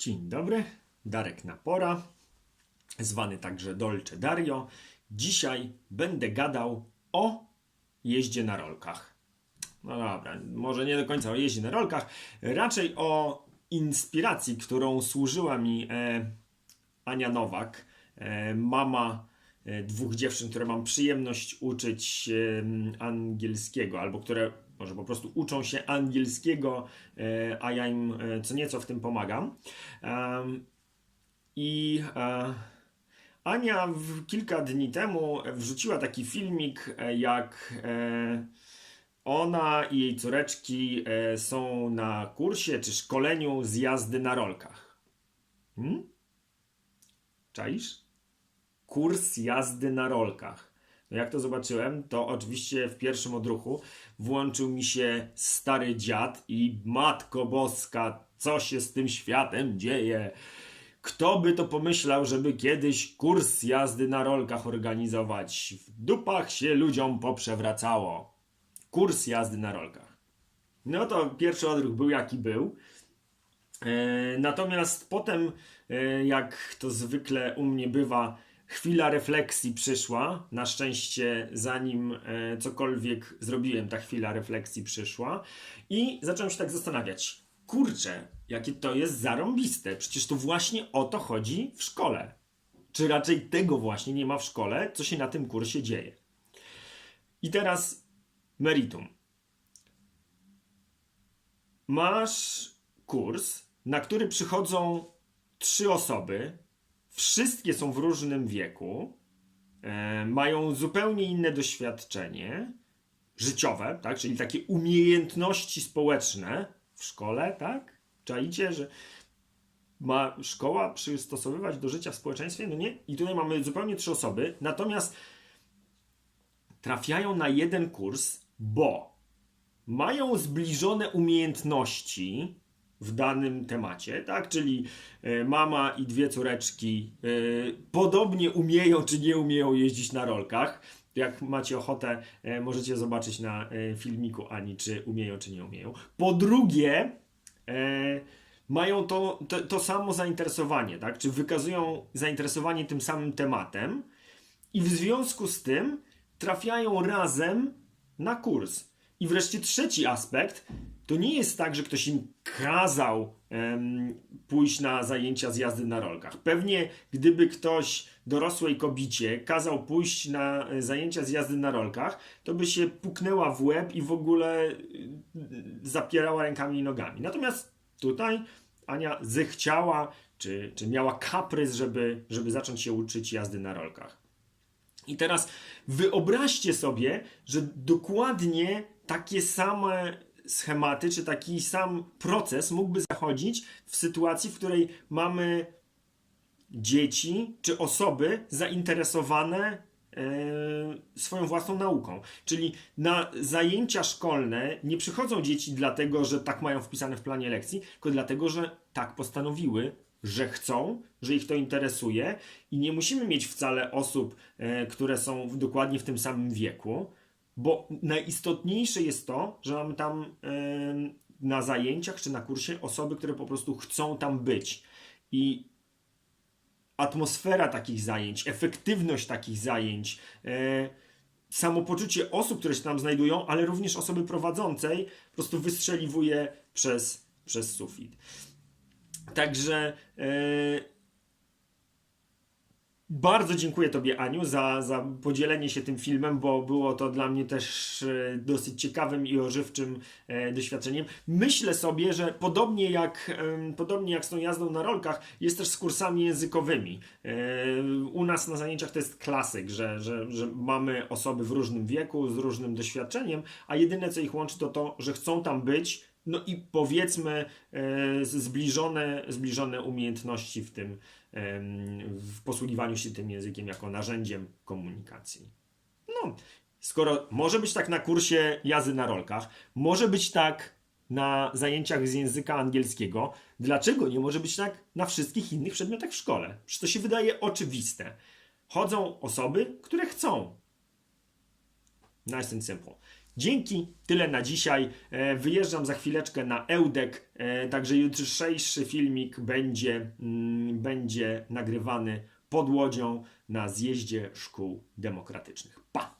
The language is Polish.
Dzień dobry, Darek Napora, zwany także Dolce Dario. Dzisiaj będę gadał o jeździe na rolkach. No dobra, może nie do końca o jeździe na rolkach, raczej o inspiracji, którą służyła mi e, Ania Nowak, e, mama e, dwóch dziewczyn, które mam przyjemność uczyć e, angielskiego, albo które może po prostu uczą się angielskiego, e, a ja im e, co nieco w tym pomagam. I e, Ania kilka dni temu wrzuciła taki filmik, jak ona i jej córeczki są na kursie czy szkoleniu z jazdy na rolkach. Hmm? Czaisz? Kurs jazdy na rolkach. Jak to zobaczyłem, to oczywiście w pierwszym odruchu włączył mi się stary dziad i matko boska, co się z tym światem dzieje? Kto by to pomyślał, żeby kiedyś kurs jazdy na rolkach organizować? W dupach się ludziom poprzewracało. Kurs jazdy na rolkach. No to pierwszy odruch był jaki był. E, Natomiast potem, e, jak to zwykle u mnie bywa, chwila refleksji przyszła. Na szczęście, zanim e, cokolwiek zrobiłem, ta chwila refleksji przyszła. I zacząłem się tak zastanawiać. Kurczę, jakie to jest zarąbiste. Przecież to właśnie o to chodzi w szkole. Czy raczej tego właśnie nie ma w szkole, co się na tym kursie dzieje. I teraz meritum. Masz kurs, na który przychodzą trzy osoby. Wszystkie są w różnym wieku, e, mają zupełnie inne doświadczenie życiowe, tak? czyli takie umiejętności społeczne w szkole, tak? Czaicie, że ma szkoła przystosowywać do życia w społeczeństwie? No nie. I tutaj mamy zupełnie trzy osoby, natomiast trafiają na jeden kurs, bo mają zbliżone umiejętności w danym temacie, tak? Czyli e, mama i dwie córeczki e, podobnie umieją czy nie umieją jeździć na rolkach. Jak macie ochotę, e, możecie zobaczyć na filmiku Ani, czy umieją, czy nie umieją. Po drugie, mają to, to, to samo zainteresowanie, tak? Czy wykazują zainteresowanie tym samym tematem i w związku z tym trafiają razem na kurs. I wreszcie trzeci aspekt, to nie jest tak, że ktoś im kazał em, pójść na zajęcia z jazdy na rolkach. Pewnie gdyby ktoś dorosłej kobicie kazał pójść na e, zajęcia z jazdy na rolkach, to by się puknęła w łeb i w ogóle y, zapierała rękami i nogami. Natomiast tutaj Ania zechciała, czy, czy miała kaprys, żeby, żeby zacząć się uczyć jazdy na rolkach. I teraz wyobraźcie sobie, że dokładnie takie same schematy, czy taki sam proces mógłby zachodzić w sytuacji, w której mamy dzieci czy osoby zainteresowane e, swoją własną nauką. Czyli na zajęcia szkolne nie przychodzą dzieci dlatego, że tak mają wpisane w planie lekcji, tylko dlatego, że tak postanowiły, że chcą, że ich to interesuje i nie musimy mieć wcale osób, e, które są dokładnie w tym samym wieku, bo najistotniejsze jest to, że mamy tam e, na zajęciach czy na kursie osoby, które po prostu chcą tam być. I atmosfera takich zajęć, efektywność takich zajęć, e, samopoczucie osób, które się tam znajdują, ale również osoby prowadzącej, po prostu wystrzeliwuje przez, przez sufit. Także e, bardzo dziękuję Tobie, Aniu, za, za podzielenie się tym filmem, bo było to dla mnie też e, dosyć ciekawym i ożywczym e, doświadczeniem. Myślę sobie, że podobnie jak, podobnie jak z tą jazdą na rolkach, jest też z kursami językowymi. E, U nas na zajęciach to jest klasyk, że, że, że mamy osoby w różnym wieku, z różnym doświadczeniem, a jedyne co ich łączy to to, że chcą tam być, no i powiedzmy e, zbliżone, zbliżone umiejętności w tym, w posługiwaniu się tym językiem jako narzędziem komunikacji. No, skoro może być tak na kursie jazdy na rolkach, może być tak na zajęciach z języka angielskiego, dlaczego nie może być tak na wszystkich innych przedmiotach w szkole? Przecież to się wydaje oczywiste. Chodzą osoby, które chcą. Nice and simple. Dzięki, tyle na dzisiaj. E, Wyjeżdżam za chwileczkę na Eudek, e, także jutrzejszy filmik będzie, mm, będzie nagrywany pod łodzią na zjeździe szkół demokratycznych. Pa!